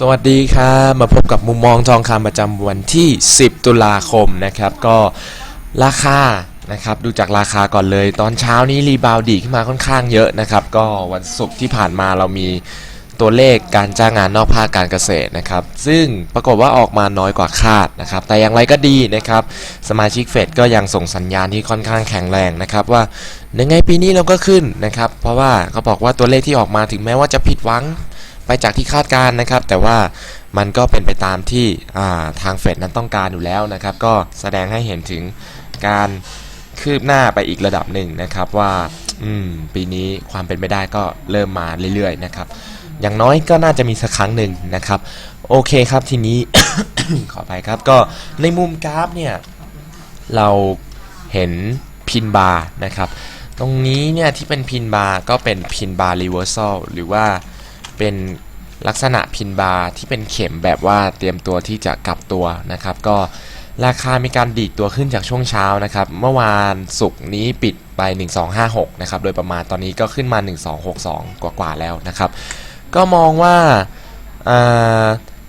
สวัสดีครับมาพบกับมุมมองทองคำประจำวันที่ 10 ตุลาคมนะครับ ก็ราคานะครับดูจากราคาก่อนเลย ตอนเช้านี้รีบาวดีขึ้นมาค่อนข้างเยอะนะครับ ก็วันศุกร์ที่ผ่านมาเรามีตัวเลขการจ้างงานนอกภาคการเกษตรนะครับ ซึ่งปรากฏว่าออกมาน้อยกว่าคาดนะครับ แต่อย่างไรก็ดีนะครับ สมาชิกเฟดก็ยังส่งสัญญาณที่ค่อนข้างแข็งแรงนะครับ ว่ายังไงปีนี้เราก็ขึ้นนะครับ เพราะว่าเขาบอกว่าตัวเลขที่ออกมาถึงแม้ว่าจะผิดหวัง ไปจากที่คาดการณ์นะครับ แต่ว่ามันก็เป็นไปตามที่าทางเฟดนั้นต้องการอยู่แล้วนะครับ ก็แสดงให้เห็นถึงการคืบหน้าไปอีกระดับหนึ่งนะครับว่าปีนี้ความเป็นไปได้ก็เริ่มมาเรื่อยๆนะครับ อย่างน้อยก็น่าจะมีสักครั้งหนึ่งนะครับ โอเคครับทีนี้ ขอไปครับก็ในมุมกราฟเนี่ยเราเห็นพินบาร์นะครับ ตรงนี้เนี่ยที่เป็นพินบาร์ก็เป็นพินบาร์รีเวอร์ซลหรือว่า เป็นลักษณะพินบาร์ที่เป็นเข็มแบบว่าเตรียมตัวที่จะกลับตัวนะครับ ก็ราคามีการดีดตัวขึ้นจากช่วงเช้านะครับ เมื่อวานศุกร์นี้ปิดไป 1256 นะครับ โดยประมาณตอนนี้ก็ขึ้นมา 1262 กว่าๆแล้วนะครับ ก็มองว่า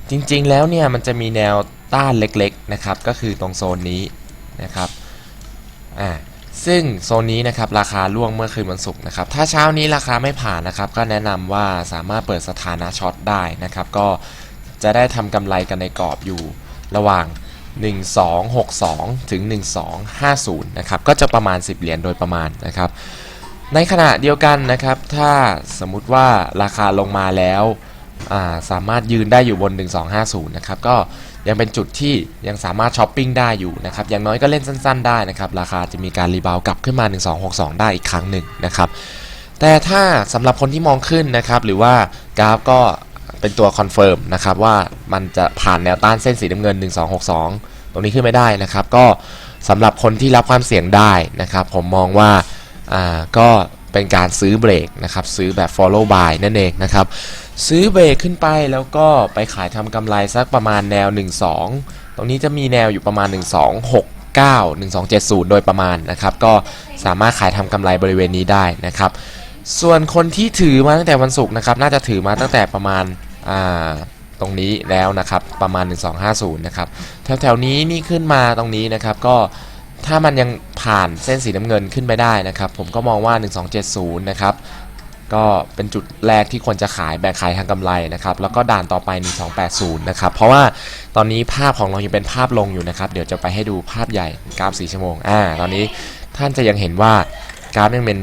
จริงๆแล้วเนี่ยมันจะมีแนวต้านเล็กๆนะครับ ก็คือตรงโซนนี้นะครับ ซึ่งโซนนี้นะครับราคาล่วงเมื่อคืนวันศุกร์นะครับถ้าเช้านี้ราคาไม่ผ่านนะครับก็แนะนำว่าสามารถเปิดสถานะช็อตได้นะครับก็จะได้ทำกำไรกันในกรอบอยู่ระหว่าง 1262 ถึง 1250 นะครับก็จะประมาณ 10 เหรียญโดยประมาณนะครับในขณะเดียวกันนะครับถ้าสมมุติว่าราคาลงมาแล้ว สามารถยืนได้อยู่บน 1250 นะครับ ก็ยังเป็นจุดที่ยังสามารถช้อปปิ้งได้อยู่นะครับ อย่างน้อยก็เล่นสั้นๆได้นะครับ ราคาจะมีการรีบาวกลับขึ้นมา 1262 ได้อีกครั้งหนึ่งนะครับ แต่ถ้าสำหรับคนที่มองขึ้นนะครับ หรือว่ากราฟก็เป็นตัวคอนเฟิร์มนะครับว่ามันจะผ่านแนวต้านเส้นสีน้ำเงิน 1262 ตรงนี้ขึ้นไม่ได้นะครับ ก็สำหรับคนที่รับความเสี่ยงได้นะครับ ผมมองว่าอ่าก็เป็นการซื้อเบรกนะครับ ซื้อแบบ follow buy นั่นเองนะครับ ซื้อเบรกขึ้นไปแล้วก็ไปขายทำกำไรสักประมาณแนว 1-2 ตรงนี้จะมีแนวอยู่ประมาณ 1269 1270 โดยประมาณนะครับ ก็สามารถขายทำกำไรบริเวณนี้ได้นะครับ ส่วนคนที่ถือมาตั้งแต่วันศุกร์นะครับ น่าจะถือมาตั้งแต่ประมาณาตรงนี้แล้วนะครับ ประมาณ 1250 นะครับ แถวๆนี้นี่ขึ้นมาตรงนี้นะครับ ก็ถ้ามันยังผ่านเส้นสีน้ำเงินขึ้นไปได้นะครับ ผมก็มองว่า 1270 นะครับ ก็เป็นจุดแรกที่ควรจะขายแบ่งขายทางกำไรนะครับ แล้วก็ด่านต่อไป 1280 นะครับ เพราะว่าตอนนี้ภาพของเรายังเป็นภาพลงอยู่นะครับ เดี๋ยวจะไปให้ดูภาพใหญ่กราฟ 4 ชั่วโมง อ่า ตอนนี้ท่านจะยังเห็นว่ากราฟยังเป็น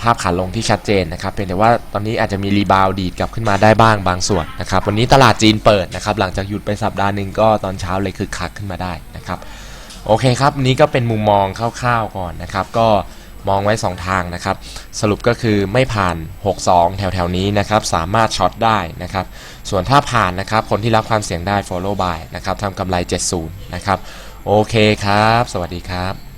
ภาพขาลงที่ชัดเจนนะครับเพียงแต่ว่าตอนนี้อาจจะมีรีบาวดีดกลับขึ้นมาได้บ้างบางส่วนนะครับ วันนี้ตลาดจีนเปิดนะครับ หลังจากหยุดไปสัปดาห์หนึ่งก็ตอนเช้าเลยคือคักขึ้นมาได้นะครับ โอเคครับนนี้ก็เป็นมุมมองคร่าวๆก่อนนะครับ ก็ มองไว้2ทางนะครับสรุปก็คือไม่ผ่าน 62 แถวแถวนี้นะครับสามารถช็อตได้นะครับส่วนถ้าผ่านนะครับคนที่รับความเสี่ยงได้ follow by นะครับทำกำไร 70 นะครับโอเคครับ สวัสดีครับ